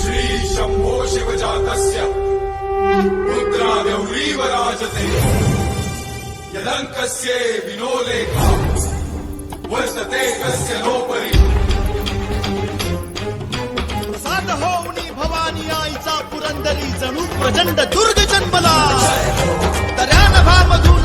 श्री शम्भो शिवजातस्य रुद्रा गौरीव राजते यदङ्कस्य विनोलेखा वर्तते कस्य नोपरि सात होऊनी भवानी आईचा पुरंदरी जणू प्रचंड दुर्ग जन्मला दर्या नभामधून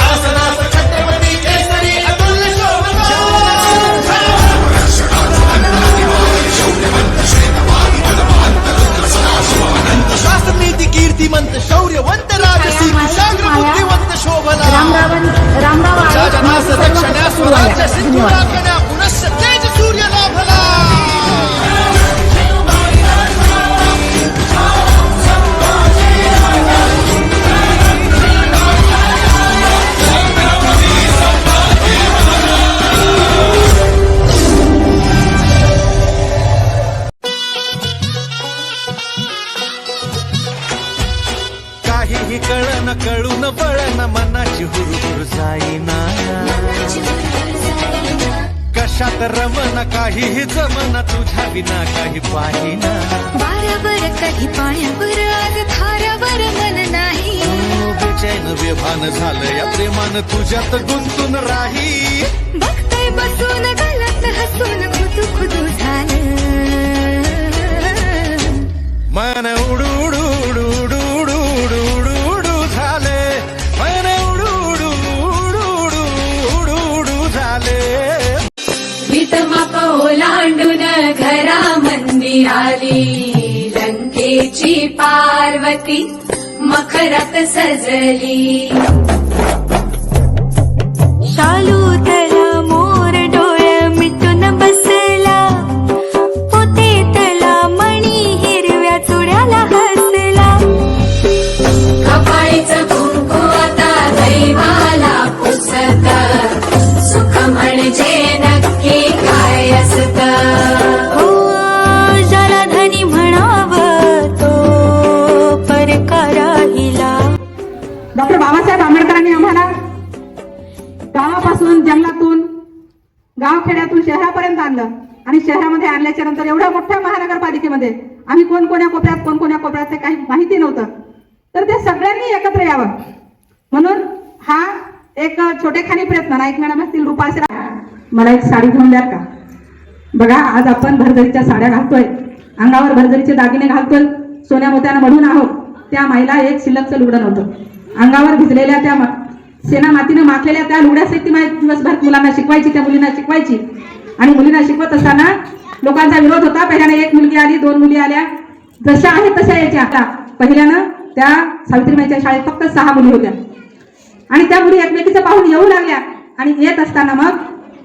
कीर्तिमंत शौर्यवंत राजसी कुशाग्र बुद्धिवंत शोभला रामरावण रामराव. स्वराज्य सिंधू. राखण्या पुनश्च कळन बळन मनाची हुरहुर जाईना. कशात रमन काहीही जमन तुझ्या विना काही पाहिना. वाऱ्यावर कधी पाण्यावर आज थाऱ्यावर मन नाही. बेचैन व्यभान झालं या प्रेमान तुझ्यात गुंतून राही. बघतय बसून गलत हसून खुदू खुदू झालं. मन उडू उडू उडू ओलांडून घरा मंदिराली लंकेची पार्वती मखरत सजली. शालू साडी घेऊन द्या का? बघा आज आपण भरजरीच्या साड्या घालतोय. अंगावर भरजरीचे दागिने घालतोय. सोन्या मोत्यानं म्हणून आहोत. त्या महिला एक शिल्लकचं लुगडं नव्हतं. अंगावर भिजलेल्या त्या सेना मातीनं माखलेल्या त्या लुगड्यासहित ती माय दिवसभर मुलांना शिकवायची त्या मुलींना शिकवायची. आणि मुलींना शिकवत असताना लोकांचा विरोध होता. पहिल्याने एक मुलगी आली दोन मुली आल्या. जशा आहेत तशा यायच्या. आता पहिल्यानं त्या सावित्रीबाईच्या शाळेत फक्त सहा मुली होत्या. आणि त्या मुली एकमेकीचं पाहून येऊ लागल्या. आणि येत असताना मग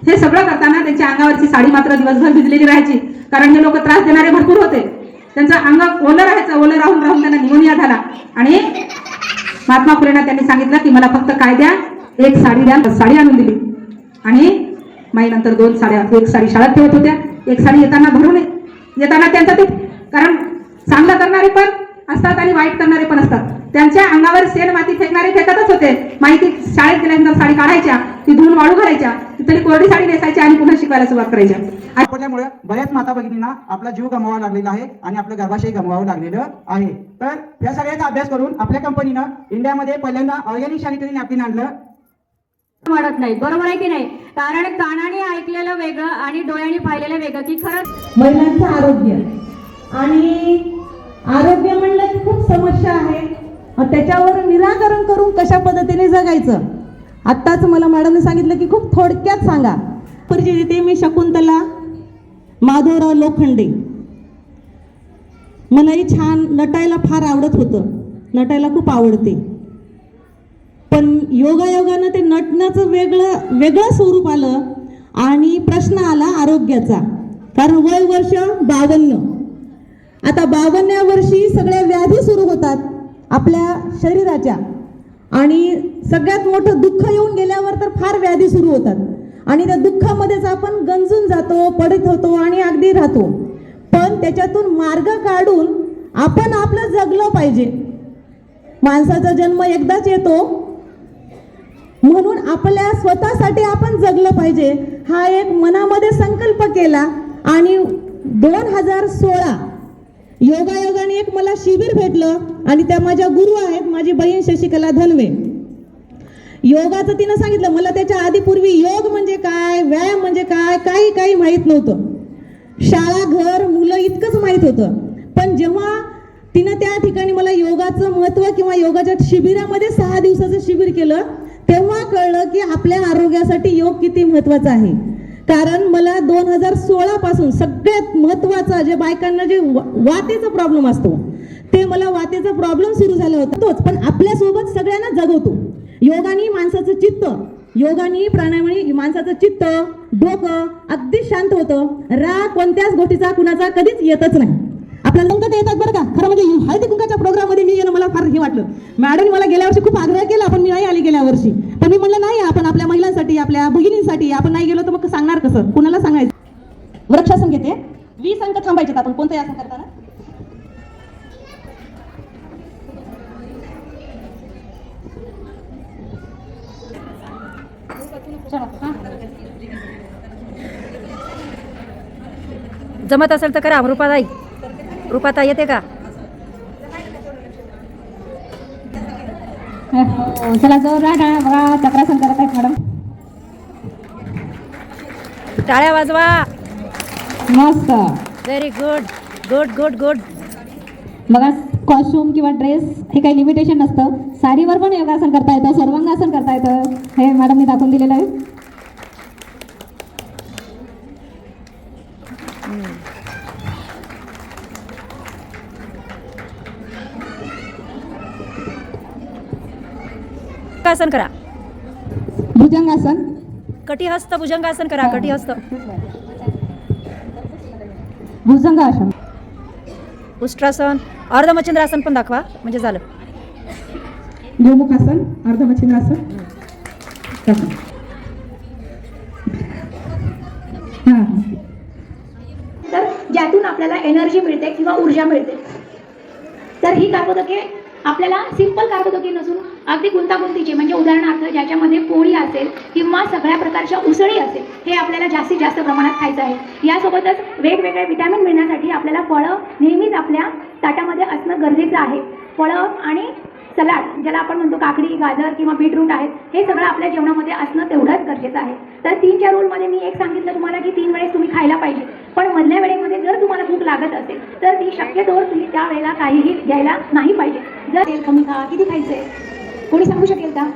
हे सगळं करताना त्यांच्या अंगावरची साडी मात्र दिवसभर भिजलेली राहायची. कारण हे लोक त्रास देणारे भरपूर होते. त्यांचं अंग ओलं राहायचं ओलं राहून राहून त्यांना निमोनिया झाला. आणि महात्मा फुलेंना त्यांनी सांगितलं की मला फक्त काय द्या एक साडी द्या साडी आणून दिली. आणि माई नंतर दोन साड्या एक साडी शाळेत ठेवत होत्या. एक साडी येताना भरून येताना त्यांचं ते कारण चांगलं करणारे पण असतात आणि वाईट करणारे पण असतात. त्यांच्या अंगावर शेण माती फेकणारे फेकतच होते. माहिती शाळेत गेल्यानंतर साडी काढायच्या ती धुवून वाळू घालायच्या तिथली कोरडी साडी नेसायच्या आणि पुन्हा शिकवायला सुरुवात करायच्या. पडल्यामुळे बऱ्याच माता भगिनींना आपला जीव गमवावा लागलेला आहे आणि आपलं गर्भाशय गमवावं लागलेलं आहे. तर या सगळ्याचा अभ्यास करून आपल्या कंपनीनं इंडियामध्ये पहिल्यांदा ऑर्गॅनिक सॅनिटरी नॅपकिन आणलं. वाढत नाही. बरोबर आहे की नाही? कारण कानाने ऐकलेलं वेगळं आणि डोळ्यांनी पाहिलेलं वेगळं. की खरंच महिलांचं आरोग्य आणि आरोग्य म्हणलं की खूप समस्या आहे. त्याच्यावर निराकरण करून कशा पद्धतीने जगायचं? आत्ताच मला मॅडमने सांगितलं की खूप थोडक्यात सांगा. परिचित मी शकुंतला माधवराव लोखंडे. मलाही छान नटायला फार आवडत होतं. नटायला खूप आवडते. पण योगायोगानं ते नटण्याचं वेगळं वेगळं स्वरूप आलं आणि प्रश्न आला आरोग्याचा. कारण वय वर्ष बावन्न. आता बावन्या वर्षी सगळ्या व्याधी सुरू होतात आपल्या शरीराच्या. आणि सगळ्यात मोठं दुःख येऊन गेल्यावर तर फार व्याधी सुरू होतात. आणि त्या दुःखामध्येच आपण गंजून जातो पडत होतो आणि अगदी राहतो. पण त्याच्यातून मार्ग काढून आपण आपलं जगलं पाहिजे. माणसाचा जन्म एकदाच येतो. म्हणून आपल्या स्वतःसाठी आपण जगलं पाहिजे. हा एक मनामध्ये संकल्प केला आणि दोन हजार सोळा योगायोगाने एक मला शिबिर भेटलं आणि त्या माझ्या गुरु आहेत माझी बहीण शशिकला धनवे. योगाचं तिनं सांगितलं मला त्याच्या आधीपूर्वी योग म्हणजे काय व्यायाम म्हणजे काय काही काही माहीत नव्हतं. शाळा घर मुलं इतकंच माहीत होतं. पण जेव्हा तिनं त्या ठिकाणी मला योगाचं महत्त्व किंवा योगाच्या शिबिरामध्ये सहा दिवसाचं शिबिर केलं तेव्हा कळलं की आपल्या आरोग्यासाठी योग किती महत्त्वाचा आहे. कारण मला दोन हजार सोळा पासून सगळ्यात महत्त्वाचा जे बायकांना जे वातेचा प्रॉब्लेम असतो ते मला वातेचा प्रॉब्लेम सुरू झाला होता. तोच पण आपल्यासोबत सगळ्यांना जगवतो. योगाने माणसाचं चित्त योगाने प्राणायामाने माणसाचं चित्त डोकं अगदी शांत होतं. राग कोणत्याच गोष्टीचा कुणाचा कधीच येतच नाही. आपल्याला संकट येतात बरं का? खरं म्हणजे हळदी कुंकाच्या प्रोग्राममध्ये मी येणं मला फार हे वाटलं. मॅडम मला गेल्या वर्षी खूप आग्रह केला पण मी नाही आली गेल्या वर्षी. पण मी म्हणलं नाही आपण आपल्या महिलांसाठी आपल्या भगिनींसाठी आपण नाही गेलो तर मग सांगणार कसं? कुणाला सांगायचं? वृक्षासन घेते. वीस अंक थांबायचे आपण. कोणतं आसन करताना? जमत असेल तर करा अमृपादाई. रुपाताई येते का? चला जोर राहा बघा चक्रासन करत आहेत मॅडम. टाळ्या वाजवा. मस्त. Very good good good good बघा कॉस्ट्युम किंवा ड्रेस हे काही लिमिटेशन नसतं. साडीवर पण योगासन करता येतं सर्वांगासन करता येतं. हे मॅडमने दाखवून दिलेलं आहे. आसन करा. भुजंगासन. कटिहस्त भुजंगासन करा कटिहस्त. भुजंगासन. उष्ट्रासन अर्धमचंद्रासन पण दाखवा म्हणजे झालं. गोमुखासन अर्धमच्छिंद्रासन. हां. तर ज्यातून आपल्याला एनर्जी मिळते किंवा ऊर्जा मिळते. तर ही कार्बोदके आपल्याला सिंपल कार्बोदके नसून अगदी गुंतागुंतीची म्हणजे उदाहरणार्थ ज्याच्यामध्ये पोळी असेल किंवा सगळ्या प्रकारच्या उसळी असेल हे आपल्याला जास्तीत जास्त प्रमाणात खायचं आहे. यासोबतच वेगवेगळे विटॅमिन मिळण्यासाठी आपल्याला फळं नेहमीच आपल्या ताटामध्ये असणं गरजेचं आहे. फळं आणि सलाड ज्याला आपण म्हणतो काकडी गाजर किंवा बीटरूट आहेत हे सगळं आपल्या जेवणामध्ये असणं तेवढंच गरजेचं आहे. तर तीनच्या रूलमध्ये मी एक सांगितलं तुम्हाला की तीन वेळेस तुम्ही खायला पाहिजे. पण मधल्या वेळेमध्ये जर तुम्हाला भूक लागत असेल तर ती शक्यतोवर तुम्ही त्या वेळेला काहीही घ्यायला नाही पाहिजे. जर तेल कमी खा किती खायचं आहे कोणी सांगू शकेल का?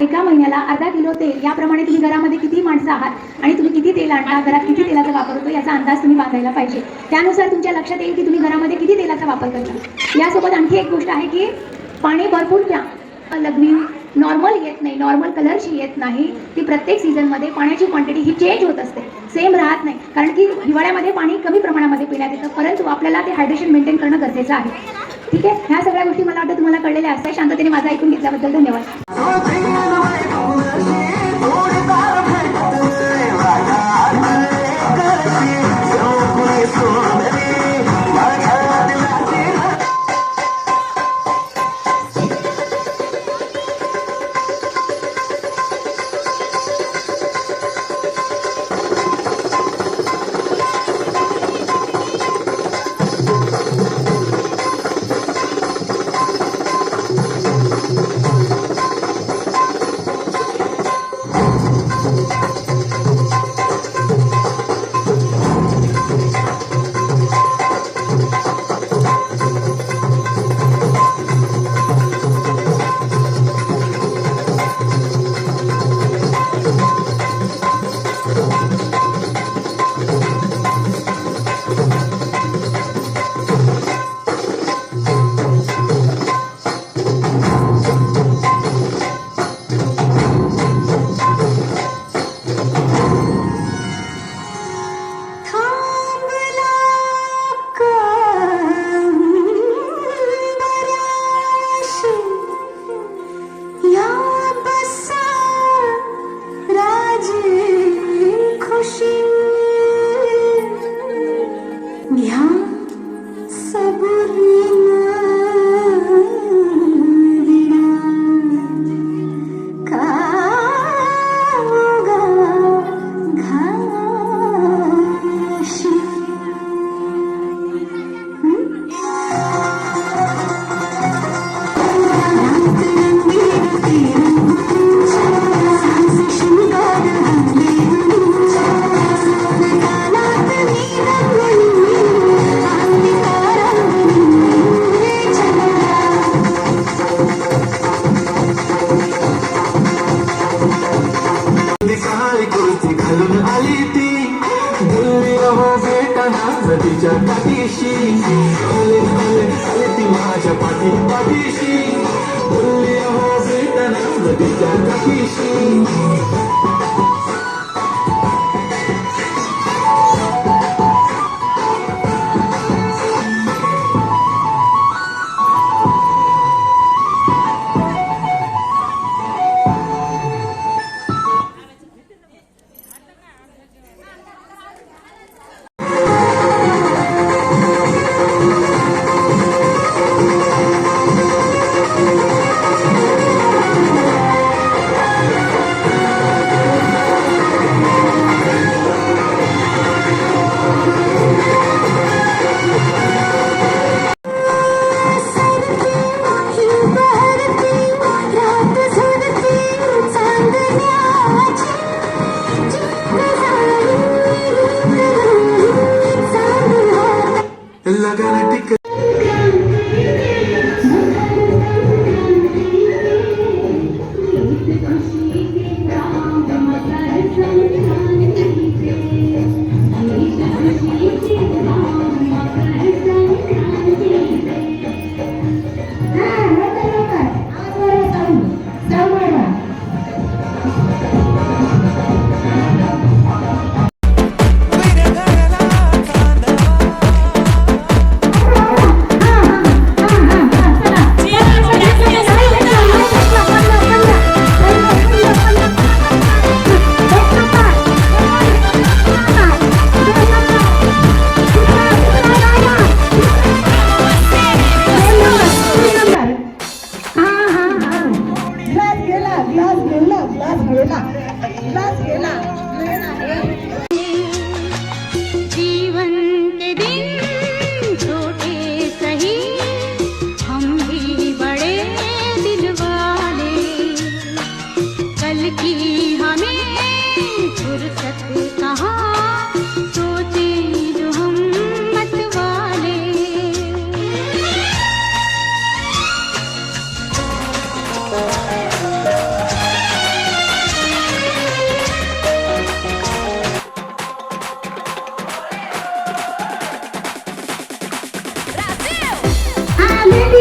एका महिन्याला अर्धा किलो तेल याप्रमाणे तुम्ही घरामध्ये किती माणसं आहात आणि तुम्ही किती तेल आणता घरात किती तेलाचा वापर होतो याचा अंदाज तुम्ही बांधायला पाहिजे. त्यानुसार तुमच्या लक्षात येईल की तुम्ही घरामध्ये किती तेलाचा वापर करता. यासोबत आणखी एक गोष्ट आहे की पाणी भरपूर प्या. लग्नी नॉर्मल येत नाही नॉर्मल कलरची येत नाही. ती प्रत्येक सीझनमध्ये पाण्याची क्वांटिटी ही चेंज होत असते. सेम राहत नाही. कारण की हिवाळ्यामध्ये पाणी कमी प्रमाणामध्ये पिण्यात येतं परंतु आपल्याला ते हायड्रेशन मेंटेन करणं गरजेचं आहे. ठीक आहे? ह्या सगळ्या गोष्टी मला वाटतं तुम्हाला कळलेल्या असतात. शांततेने माझा ऐकून घेतल्याबद्दल धन्यवाद. like an epic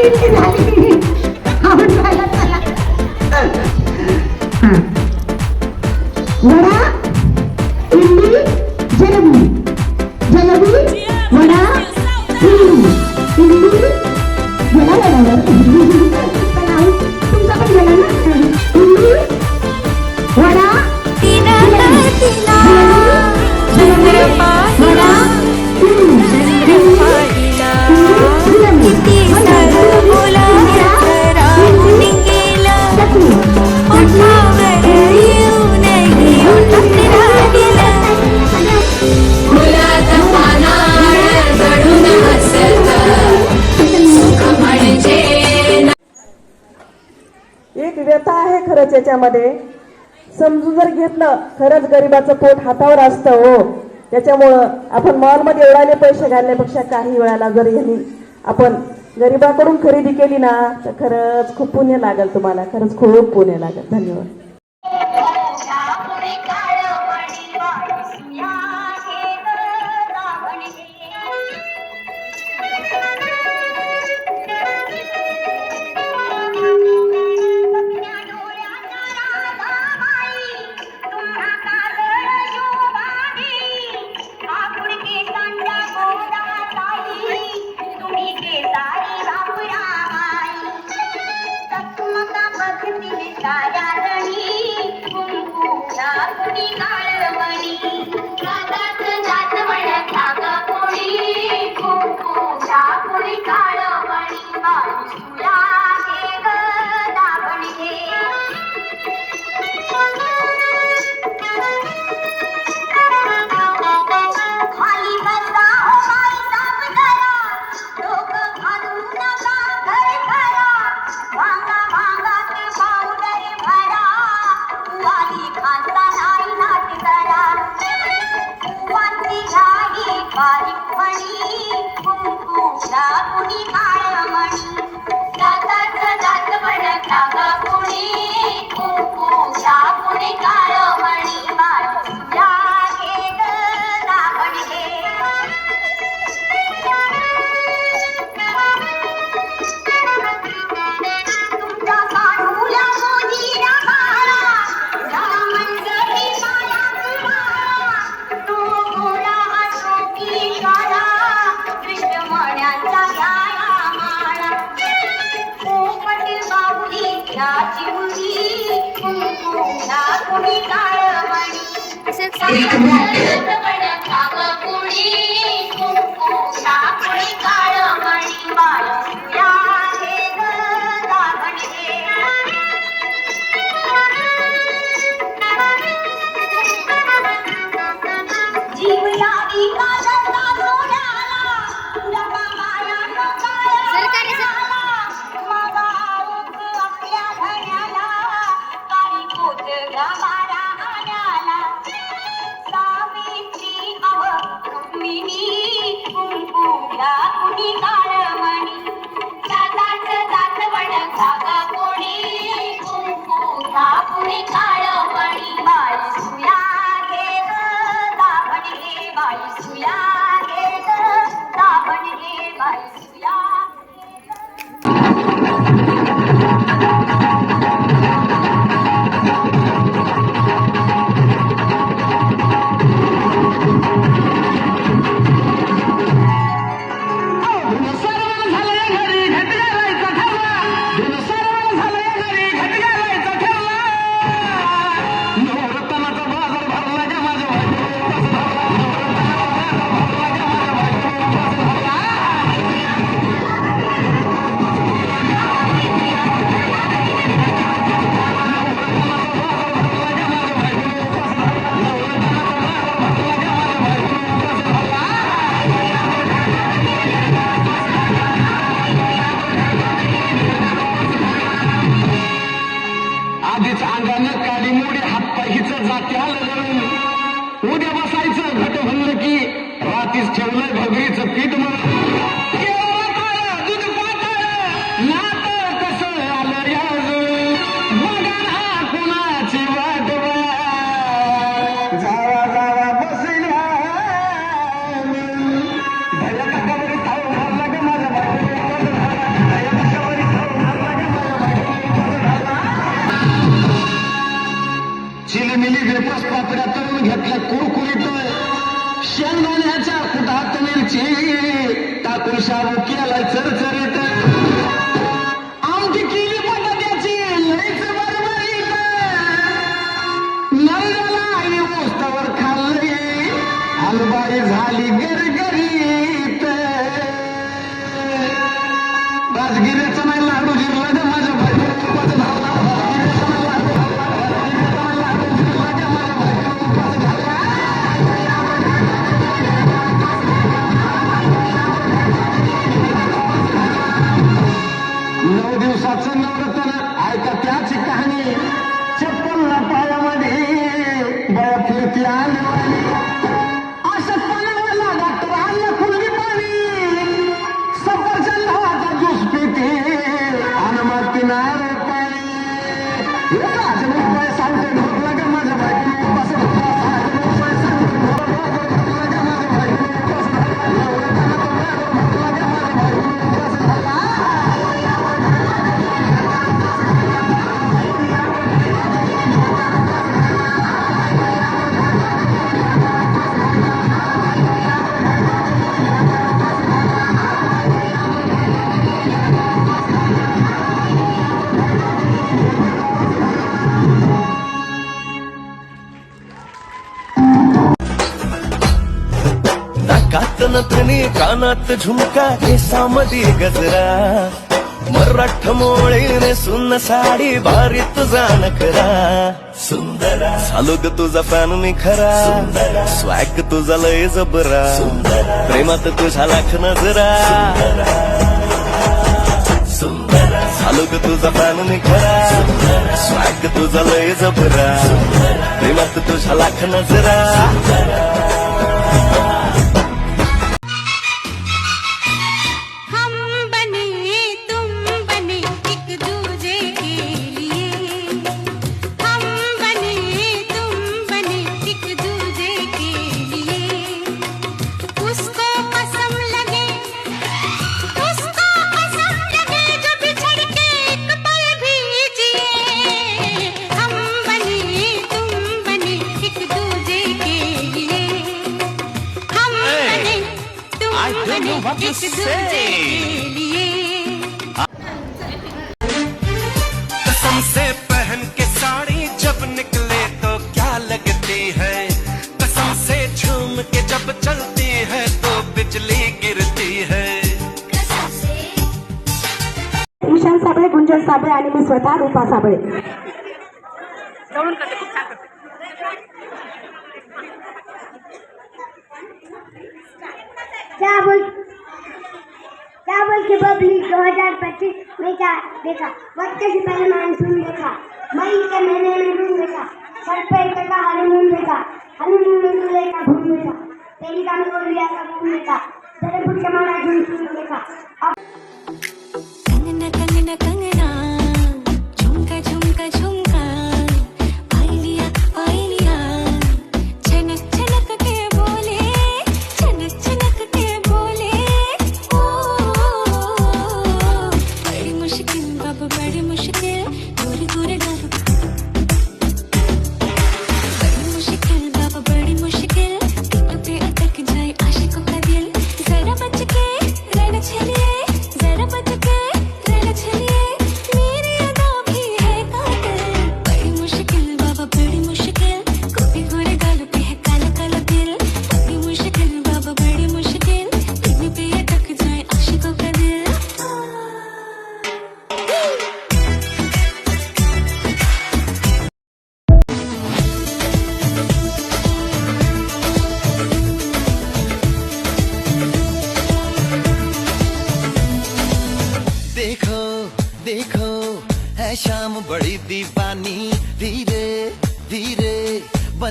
¡Ay, qué व्यथा आहे खरंच याच्यामध्ये. समजून जर घेतलं खरंच गरिबाचं पोट हातावर असतं हो. त्याच्यामुळं आपण मॉलमध्ये एवढाले पैसे घालण्यापेक्षा काही वेळाला जर यांनी आपण गरिबाकडून खरेदी केली ना तर खरंच खूप पुण्य लागेल तुम्हाला. खरंच खूप पुण्य लागेल. धन्यवाद. राजा राणी कुंकू ठेवलं भगरीचं पीठ कानात झुमका केसामध्ये गजरा. मराठ मोळीने सुन्न साडी भारी तुझा नखरा सुंदर. झालो ग तुझा फॅन मी खरा. स्वॅग तुझा लय जबरा. प्रेमात तुझा लाख नजरा. झालो तुझा फॅन मी खरा. स्वॅग तुझा लय जबरा. प्रेमात तुझा लाख नजरा. कसम से पहन के साड़ी जब निकले तो क्या लगती है? कसम से झूम के जब चलती है तो बिजली गिरती है। मिशन साबळे गुंजन साबळे आणि मी स्वतः रूपा साबळे. सुबह बोल दो हजार पच्चीस में क्या देखा? वक्त से पहले मानसून देखा। मई के महीने में जून देखा। सर पे देखा हनीमून देखा। हनीमून में दूल्हे का घूम देखा तेरी का में लिया का घूम देखा तेरे बुट के मारा झूम देखा। अब कंगना कंगना कंगना।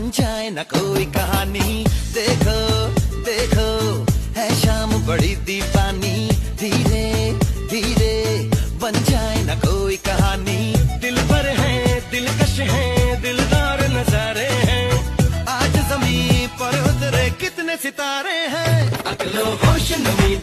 बन जाए न कोई कहानी। देखो देखो, है शाम बड़ी दीवानी। धीरे धीरे बन जाए न कोई कहानी। दिल पर है, दिलकश है, दिलदार नजारे हैं। आज ज़मीन पर उतरे कितने सितारे हैं। अकलो होश नमी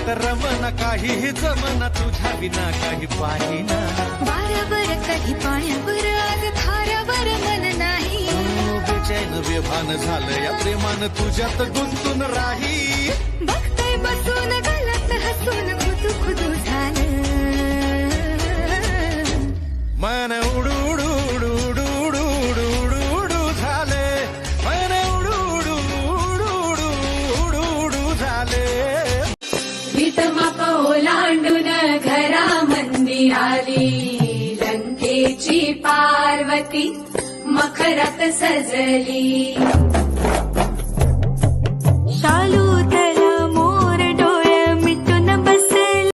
कशात रमन काहीही जमन तुझ्या विना काही पाहिना वाऱ्यावर कधी पाण्यावर आज थाऱ्यावर मन नाही. बेचैन व्यभान झालं या प्रेमान तुझ्यात गुंतून राही. बघतोय बसून गलत हसून खुदू खुदू झालं. मन उडू लंकेची पार्वती मखरात सजली